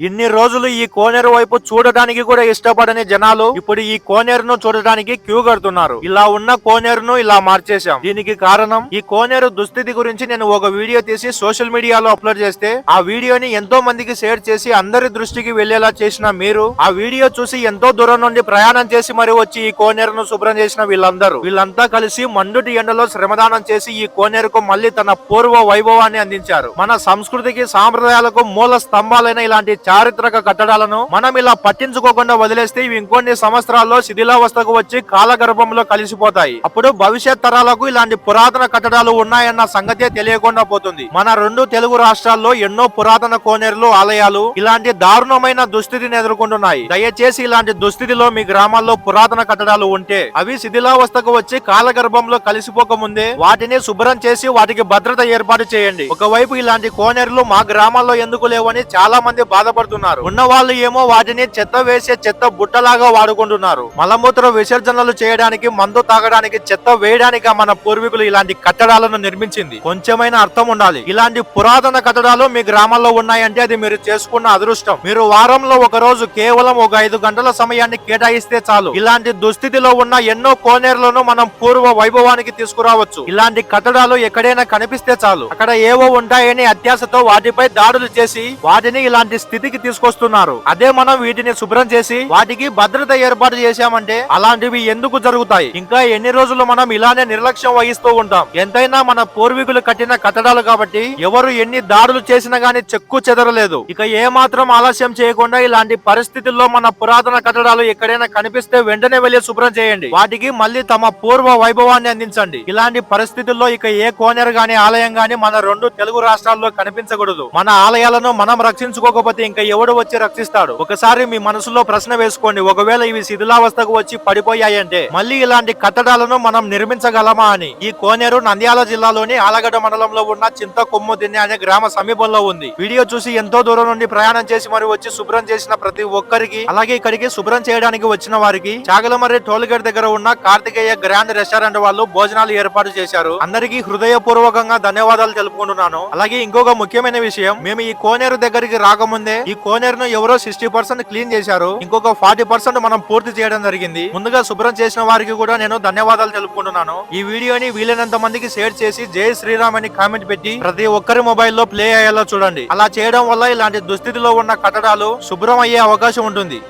ఇన్ని రోజులు ఈ కోనేరు వైపు చూడడానికి కూడా ఇష్టపడని జనాలు ఇప్పుడు ఈ కోనేరును చూడడానికి క్యూ కడుతున్నారు. ఇలా ఉన్న కోనేరును ఇలా మార్చేశాం. దీనికి కారణం ఈ కోనేరు దుస్థితి గురించి నేను ఒక వీడియో తీసి సోషల్ మీడియాలో అప్లోడ్ చేస్తే ఆ వీడియోని ఎంతో మందికి షేర్ చేసి అందరి దృష్టికి వెళ్ళేలా చేసిన మీరు ఆ వీడియో చూసి ఎంతో దూరం నుండి ప్రయాణం చేసి మరి వచ్చి ఈ కోనేరును శుభ్రం చేసిన వీళ్ళందరూ. వీళ్ళంతా కలిసి మండుటి ఎండలో శ్రమదానం చేసి ఈ కోనేరుకు మళ్ళీ తన పూర్వ వైభవాన్ని అందించారు. మన సంస్కృతికి సాంప్రదాయాలకు మూల స్తంభాలైన ఇలాంటి చారిత్రక కట్టడాలను మనం ఇలా పట్టించుకోకుండా వదిలేస్తే ఇవి ఇంకొన్ని సంవత్సరాల్లో శిథిలావస్థకు వచ్చి కాలగర్భంలో కలిసిపోతాయి. అప్పుడు భవిష్యత్ తరాలకు ఇలాంటి పురాతన కట్టడాలు ఉన్నాయన్న సంగతే తెలియకుండా పోతుంది. మన రెండు తెలుగు రాష్ట్రాల్లో ఎన్నో పురాతన కోనేరులు ఆలయాలు ఇలాంటి దారుణమైన దుస్థితిని ఎదుర్కొంటున్నాయి. దయచేసి ఇలాంటి దుస్థితిలో మీ గ్రామాల్లో పురాతన కట్టడాలు ఉంటే అవి శిథిలావస్థకు వచ్చి కాలగర్భంలో కలిసిపోక ముందే వాటిని శుభ్రం చేసి వాటికి భద్రత ఏర్పాటు చేయండి. ఒకవైపు ఇలాంటి కోనేరులు మా గ్రామాల్లో ఎందుకు లేవని చాలా మంది బాధపడుతున్నారు. ఉన్న వాళ్ళు ఏమో వాటిని చెత్త వేసే చెత్త బుట్టలాగా వాడుకుంటున్నారు. మలమూత్ర విసర్జనలు చేయడానికి మందు తాగడానికి చెత్త వేయడానికి మన పూర్వీకులు ఇలాంటి కట్టడాలను నిర్మించింది. కొంచెమైనా అర్థం ఉండాలి. ఇలాంటి పురాతన కట్టడాలు మీ గ్రామాల్లో ఉన్నాయంటే అది మీరు చేసుకున్న అదృష్టం. మీరు వారంలో ఒక రోజు కేవలం ఒక ఐదు గంటల సమయాన్ని కేటాయిస్తే చాలు. ఇలాంటి దుస్థితిలో ఉన్న ఎన్నో కోనేరులను మనం పూర్వ వైభవానికి తీసుకురావచ్చు. ఇలాంటి కట్టడాలు ఎక్కడైనా కనిపిస్తే చాలు. అక్కడ ఏవో ఉంటాయని అత్యాశతో వాటిపై దాడులు చేసి వాటిని ఇలాంటి స్థితి స్థితికి తీసుకొస్తున్నారు. అదే మనం వీటిని శుభ్రం చేసి వాటికి భద్రత ఏర్పాటు చేశామంటే అలాంటివి ఎందుకు జరుగుతాయి? ఇంకా ఎన్ని రోజులు మనం ఇలానే నిర్లక్ష్యం వహిస్తూ ఉంటాం? ఎంతైనా మన పూర్వీకులు కట్టిన కట్టడాలు కాబట్టి ఎవరు ఎన్ని దాడులు చేసినా గానీ చెక్కు చెదరలేదు. ఇక ఏ మాత్రం ఆలస్యం చేయకుండా ఇలాంటి పరిస్థితుల్లో మన పురాతన కట్టడాలు ఎక్కడైనా కనిపిస్తే వెంటనే వెళ్ళి శుభ్రం చేయండి. వాటికి మళ్ళీ తమ పూర్వ వైభవాన్ని అందించండి. ఇలాంటి పరిస్థితుల్లో ఇక ఏ కోనేరు గాని ఆలయం గాని మన రెండు తెలుగు రాష్ట్రాల్లో కనిపించకూడదు. మన ఆలయాలను మనం రక్షించుకోకపోతే ఇంకా ఎవడు వచ్చి రక్షిస్తాడు? ఒకసారి మీ మనసులో ప్రశ్న వేసుకోండి. ఒకవేళ ఇవి శిథిలావస్థకు వచ్చి పడిపోయాయంటే మళ్ళీ ఇలాంటి కట్టడాలను మనం నిర్మించగలమా అని. ఈ కోనేరు నంద్యాల జిల్లాలోని ఆలగడ్డ మండలంలో ఉన్న చింత కొమ్ము దిన్నె అనే గ్రామ సమీపంలో ఉంది. వీడియో చూసి ఎంతో దూరం నుండి ప్రయాణం చేసి మరి వచ్చి శుభ్రం చేసిన ప్రతి ఒక్కరికి అలాగే ఇక్కడికి శుభ్రం చేయడానికి వచ్చిన వారికి చాగలమర్రి టోల్ గేట్ దగ్గర ఉన్న కార్తికేయ గ్రాండ్ రెస్టారెంట్ వాళ్ళు భోజనాలు ఏర్పాటు చేశారు. అందరికీ హృదయపూర్వకంగా ధన్యవాదాలు తెలుపుకుంటున్నాను. అలాగే ఇంకొక ముఖ్యమైన విషయం మేము ఈ కోనేరు దగ్గరికి రాకముందే ఈ కోనేరును ఎవరో సిక్స్టీ పర్సెంట్ క్లీన్ చేశారు. ఇంకొక ఫార్టీ పర్సెంట్ మనం పూర్తి చేయడం జరిగింది. ముందుగా శుభ్రం చేసిన వారికి కూడా నేను ధన్యవాదాలు తెలుపుకుంటున్నాను. ఈ వీడియోని వీలైనంత మందికి షేర్ చేసి జై శ్రీరామ్ అని కామెంట్ పెట్టి ప్రతి ఒక్కరి మొబైల్లో ప్లే అయ్యేలా చూడండి. అలా చేయడం వల్ల ఇలాంటి దుస్థితిలో ఉన్న కట్టడాలు శుభ్రం అయ్యే అవకాశం ఉంటుంది.